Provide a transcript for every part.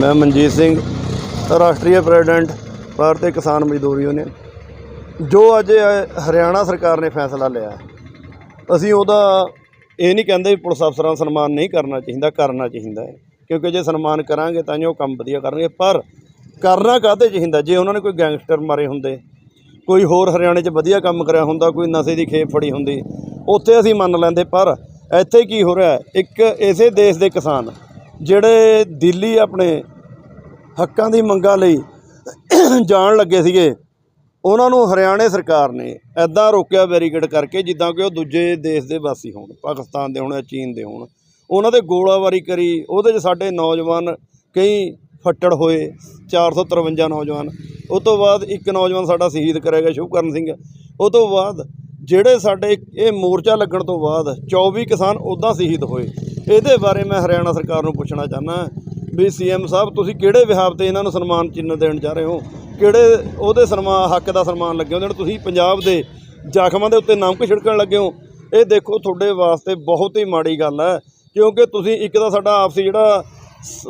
ਮੈਂ ਮਨਜੀਤ ਸਿੰਘ, ਰਾਸ਼ਟਰੀ ਪ੍ਰੈਜ਼ੀਡੈਂਟ, ਭਾਰਤੀ ਕਿਸਾਨ ਮਜ਼ਦੂਰ ਯੂਨੀਅਨ। ਜੋ ਅੱਜ ਹਰਿਆਣਾ ਸਰਕਾਰ ਨੇ ਫੈਸਲਾ ਲਿਆ, ਅਸੀਂ ਉਹਦਾ ਇਹ ਨਹੀਂ ਕਹਿੰਦੇ ਵੀ ਪੁਲਿਸ ਅਫਸਰਾਂ ਦਾ ਸਨਮਾਨ ਨਹੀਂ ਕਰਨਾ ਚਾਹੀਦਾ ਕਰਨਾ ਚਾਹੀਦਾ ਹੈ। ਕਿਉਂਕਿ ਜੇ ਸਨਮਾਨ ਕਰਾਂਗੇ ਤਾਂ ਹੀ ਉਹ ਕੰਮ ਵਧੀਆ ਕਰਨਗੇ, ਪਰ ਕਰਨਾ ਕਾਹਦੇ ਚਾਹੀਦਾ? ਜੇ ਉਹਨਾਂ ਨੇ ਕੋਈ ਗੈਂਗਸਟਰ ਮਾਰੇ ਹੁੰਦੇ, ਕੋਈ ਹੋਰ ਹਰਿਆਣੇ 'ਚ ਵਧੀਆ ਕੰਮ ਕਰਿਆ ਹੁੰਦਾ, ਕੋਈ ਨਸ਼ੇ ਦੀ ਖੇਪ ਫੜੀ ਹੁੰਦੀ, ਉੱਥੇ ਅਸੀਂ ਮੰਨ ਲੈਂਦੇ, ਪਰ ਇੱਥੇ ਕੀ ਹੋ ਰਿਹਾ ਇੱਕ ਇਸੇ ਦੇਸ਼ ਦੇ ਕਿਸਾਨ, ਜਿਹੜੇ ਦਿੱਲੀ ਆਪਣੇ ਹੱਕਾਂ ਦੀ ਮੰਗਾਂ ਲਈ ਜਾਣ ਲੱਗੇ ਸੀਗੇ। ਉਹਨਾਂ ਨੂੰ ਹਰਿਆਣੇ ਸਰਕਾਰ ਨੇ ਐਦਾਂ ਰੋਕਿਆ ਬੈਰੀਕੇਡ ਕਰਕੇ, ਜਿੱਦਾਂ ਕਿ ਉਹ ਦੂਜੇ ਦੇਸ਼ ਦੇ ਵਾਸੀ ਹੋਣ, ਪਾਕਿਸਤਾਨ ਦੇ ਹੋਣ ਜਾਂ ਚੀਨ ਦੇ ਹੋਣ। ਉਹਨਾਂ ਦੇ ਗੋਲਾਬਾਰੀ ਕਰੀ, ਉਹਦੇ 'ਚ ਸਾਡੇ ਨੌਜਵਾਨ ਕਈ ਫੱਟੜ ਹੋਏ 453 ਨੌਜਵਾਨ। ਉਹ ਤੋਂ ਬਾਅਦ ਇੱਕ ਨੌਜਵਾਨ ਸਾਡਾ ਸ਼ਹੀਦ ਕਰਿਆ ਗਿਆ, ਸ਼ੁਭਕਰਨ ਸਿੰਘ। ਉਹ ਤੋਂ ਬਾਅਦ ਜਿਹੜੇ ਸਾਡੇ ਇਹ ਮੋਰਚਾ ਲੱਗਣ ਤੋਂ ਬਾਅਦ 24 ਕਿਸਾਨ ਉੱਦਾਂ ਸ਼ਹੀਦ ਹੋਏ। ਇਹਦੇ ਬਾਰੇ ਮੈਂ ਹਰਿਆਣਾ ਸਰਕਾਰ ਨੂੰ ਪੁੱਛਣਾ ਚਾਹੁੰਦਾ। ਵੀ ਸੀਐਮ ਸਾਹਿਬ, ਤੁਸੀਂ ਕਿਹੜੇ ਵਿਹਾਰ ਤੇ ਇਹਨਾਂ ਨੂੰ ਸਨਮਾਨ ਚਿੰਨ੍ਹ ਦੇਣ ਜਾ ਰਹੇ ਹੋ? ਕਿਹੜੇ ਉਹਦੇ ਸਨਮਾਨ, ਹੱਕ ਦਾ ਸਨਮਾਨ ਲੱਗੇ ਹੋ ਜਿਹੜਾ ਤੁਸੀਂ ਪੰਜਾਬ ਦੇ ਜ਼ਖਮਾਂ ਦੇ ਉੱਤੇ ਨਮਕ ਛਿੜਕਣ ਲੱਗੇ ਹੋ? ਇਹ ਦੇਖੋ, ਤੁਹਾਡੇ ਵਾਸਤੇ ਬਹੁਤ ਹੀ ਮਾੜੀ ਗੱਲ ਹੈ, ਕਿਉਂਕਿ ਤੁਸੀਂ ਇੱਕ ਤਾਂ ਸਾਡਾ ਆਪਸੀ ਜਿਹੜਾ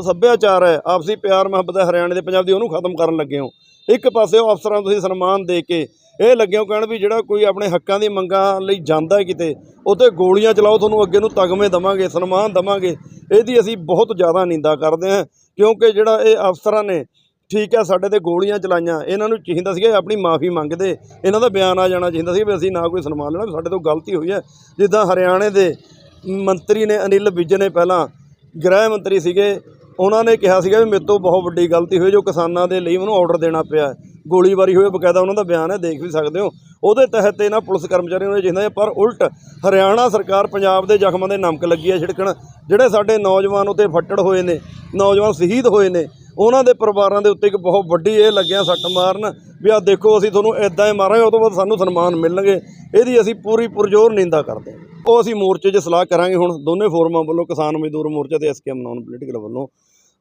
ਸੱਭਿਆਚਾਰ ਹੈ, ਆਪਸੀ ਪਿਆਰ ਮੁਹੱਬਤ ਹੈ ਹਰਿਆਣੇ ਦੇ, ਪੰਜਾਬ ਦੀ, ਉਹਨੂੰ ਖਤਮ ਕਰਨ ਲੱਗੇ ਹੋ। ਇੱਕ ਪਾਸੇ ਉਹ ਅਫਸਰਾਂ ਨੂੰ ਤੁਸੀਂ ਸਨਮਾਨ ਦੇ ਕੇ ਇਹ ਲੱਗੇ ਹੋ ਕਹਿਣ ਵੀ ਜਿਹੜਾ ਕੋਈ ਆਪਣੇ ਹੱਕਾਂ ਦੀ ਮੰਗਾਂ ਲਈ ਜਾਂਦਾ ਹੈ ਕਿਤੇ ਉਹਤੇ ਗੋਲੀਆਂ ਚਲਾਓ, ਤੁਹਾਨੂੰ ਅੱਗੇ ਨੂੰ ਤਗਮੇ ਦਵਾਂਗੇ, ਸਨਮਾਨ ਦਵਾਂਗੇ। ਇਹਦੀ ਅਸੀਂ ਬਹੁਤ ਜ਼ਿਆਦਾ ਨਿੰਦਾ ਕਰਦੇ ਹਾਂ, ਕਿਉਂਕਿ ਜਿਹੜਾ ਇਹ ਅਫਸਰਾਂ ਨੇ, ਠੀਕ ਹੈ, ਸਾਡੇ ਤੇ ਗੋਲੀਆਂ ਚਲਾਈਆਂ, ਇਹਨਾਂ ਨੂੰ ਚਾਹੀਦਾ ਸੀਗਾ ਆਪਣੀ ਮਾਫੀ ਮੰਗਦੇ, ਇਹਨਾਂ ਦਾ ਬਿਆਨ ਆ ਜਾਣਾ ਚਾਹੀਦਾ ਸੀ ਵੀ ਅਸੀਂ ਨਾ ਕੋਈ ਸਨਮਾਨ ਲੈਣਾ ਸਾਡੇ ਤੋਂ ਗਲਤੀ ਹੋਈ ਹੈ। ਜਿੱਦਾਂ ਹਰਿਆਣੇ ਦੇ ਮੰਤਰੀ ਨੇ ਅਨਿਲ ਵਿਜ ਨੇ ਪਹਿਲਾਂ ਗ੍ਰਹਿ ਮੰਤਰੀ ਸੀਗੇ, ਉਹਨਾਂ ਨੇ ਕਿਹਾ ਸੀਗਾ ਵੀ ਮੇਰੇ ਤੋਂ ਬਹੁਤ ਵੱਡੀ ਗਲਤੀ ਹੋਈ, ਜੋ ਕਿਸਾਨਾਂ ਦੇ ਲਈ ਉਹਨੂੰ ਆਰਡਰ ਦੇਣਾ ਪਿਆ ਗੋਲੀਬਾਰੀ ਹੋਈ ਬਕਾਇਦਾ ਉਹਨਾਂ ਦਾ ਬਿਆਨ ਹੈ, ਦੇਖ ਵੀ ਸਕਦੇ ਹੋ। ਉਹਦੇ ਤਹਿਤ ਇਹਨਾਂ ਪੁਲਿਸ ਕਰਮਚਾਰੀਆਂ ਨੂੰ ਚਾਹੀਦਾ ਪਰ ਉਲਟ ਹਰਿਆਣਾ ਸਰਕਾਰ ਪੰਜਾਬ ਦੇ ਜ਼ਖਮਾਂ ਦੇ ਨਮਕ ਲੱਗੀ ਹੈ ਛਿੜਕਣ। ਜਿਹੜੇ ਸਾਡੇ ਨੌਜਵਾਨ ਉਤੇ ਫੱਟੜ ਹੋਏ ਨੇ, ਨੌਜਵਾਨ ਸ਼ਹੀਦ ਹੋਏ ਨੇ, ਉਹਨਾਂ ਦੇ ਪਰਿਵਾਰਾਂ ਦੇ ਉੱਤੇ ਇੱਕ ਬਹੁਤ ਵੱਡੀ ਇਹ ਲੱਗਿਆ ਸੱਟ ਮਾਰਨ ਵੀ ਆਹ ਦੇਖੋ, ਅਸੀਂ ਤੁਹਾਨੂੰ ਇਦਾਂ ਹੀ ਮਾਰਾਂਗੇ, ਉਹ ਤੋਂ ਬਾਅਦ ਸਾਨੂੰ ਸਨਮਾਨ ਮਿਲਣਗੇ। ਇਹਦੀ ਅਸੀਂ ਪੂਰੀ ਪੁਰਜੋਰ ਨਿੰਦਾ ਕਰਦੇ ਹਾਂ। ਉਹ ਅਸੀਂ ਮੋਰਚੇ 'ਚ ਸਲਾਹ ਕਰਾਂਗੇ ਹੁਣ, ਦੋਨੇ ਫੋਰਮਾਂ ਵੱਲੋਂ ਕਿਸਾਨ ਮਜ਼ਦੂਰ ਮੋਰਚਾ ਤੇ ਐਸਕੇਐਮ ਨਾਨ ਪੋਲੀਟੀਕਲ ਵੱਲੋਂ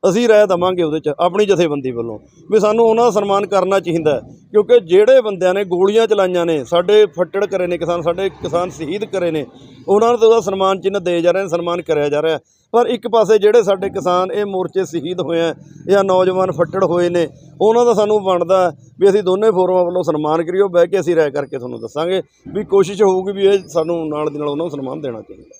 ਅਸੀਂ ਰਾਏ ਦਵਾਂਗੇ ਉਹਦੇ 'ਚ, ਆਪਣੀ ਜਥੇਬੰਦੀ ਵੱਲੋਂ। ਵੀ ਸਾਨੂੰ ਉਹਨਾਂ ਦਾ ਸਨਮਾਨ ਕਰਨਾ ਚਾਹੀਦਾ ਕਿਉਂਕਿ ਜਿਹੜੇ ਬੰਦਿਆਂ ਨੇ ਗੋਲੀਆਂ ਚਲਾਈਆਂ ਨੇ, ਸਾਡੇ ਫੱਟੜ ਕਰੇ ਨੇ ਕਿਸਾਨ, ਸਾਡੇ ਕਿਸਾਨ ਸ਼ਹੀਦ ਕਰੇ ਨੇ, ਉਹਨਾਂ ਨੂੰ ਉਹਦਾ ਸਨਮਾਨ ਚਿੰਨ੍ਹ ਦੇ ਜਾ ਰਹੇ ਨੇ ਸਨਮਾਨ ਕਰਿਆ ਜਾ ਰਿਹਾ। ਪਰ ਇੱਕ ਪਾਸੇ ਜਿਹੜੇ ਸਾਡੇ ਕਿਸਾਨ, ਇਹ ਮੋਰਚੇ ਸ਼ਹੀਦ ਹੋਏ ਆ, ਜਾਂ ਨੌਜਵਾਨ ਫੱਟੜ ਹੋਏ ਨੇ, ਉਹਨਾਂ ਦਾ ਸਾਨੂੰ ਬਣਦਾ ਵੀ ਅਸੀਂ ਦੋਨੇ ਫੋਰਮਾਂ ਵੱਲੋਂ ਸਨਮਾਨ ਕਰੀਓ ਬਹਿ ਕੇ ਅਸੀਂ ਰਾਏ ਕਰਕੇ ਤੁਹਾਨੂੰ ਦੱਸਾਂਗੇ ਵੀ ਕੋਸ਼ਿਸ਼ ਹੋਊਗੀ ਵੀ ਇਹ ਸਾਨੂੰ ਨਾਲ ਦੀ ਨਾਲ ਉਹਨਾਂ ਨੂੰ ਸਨਮਾਨ ਦੇਣਾ ਚਾਹੀਦਾ।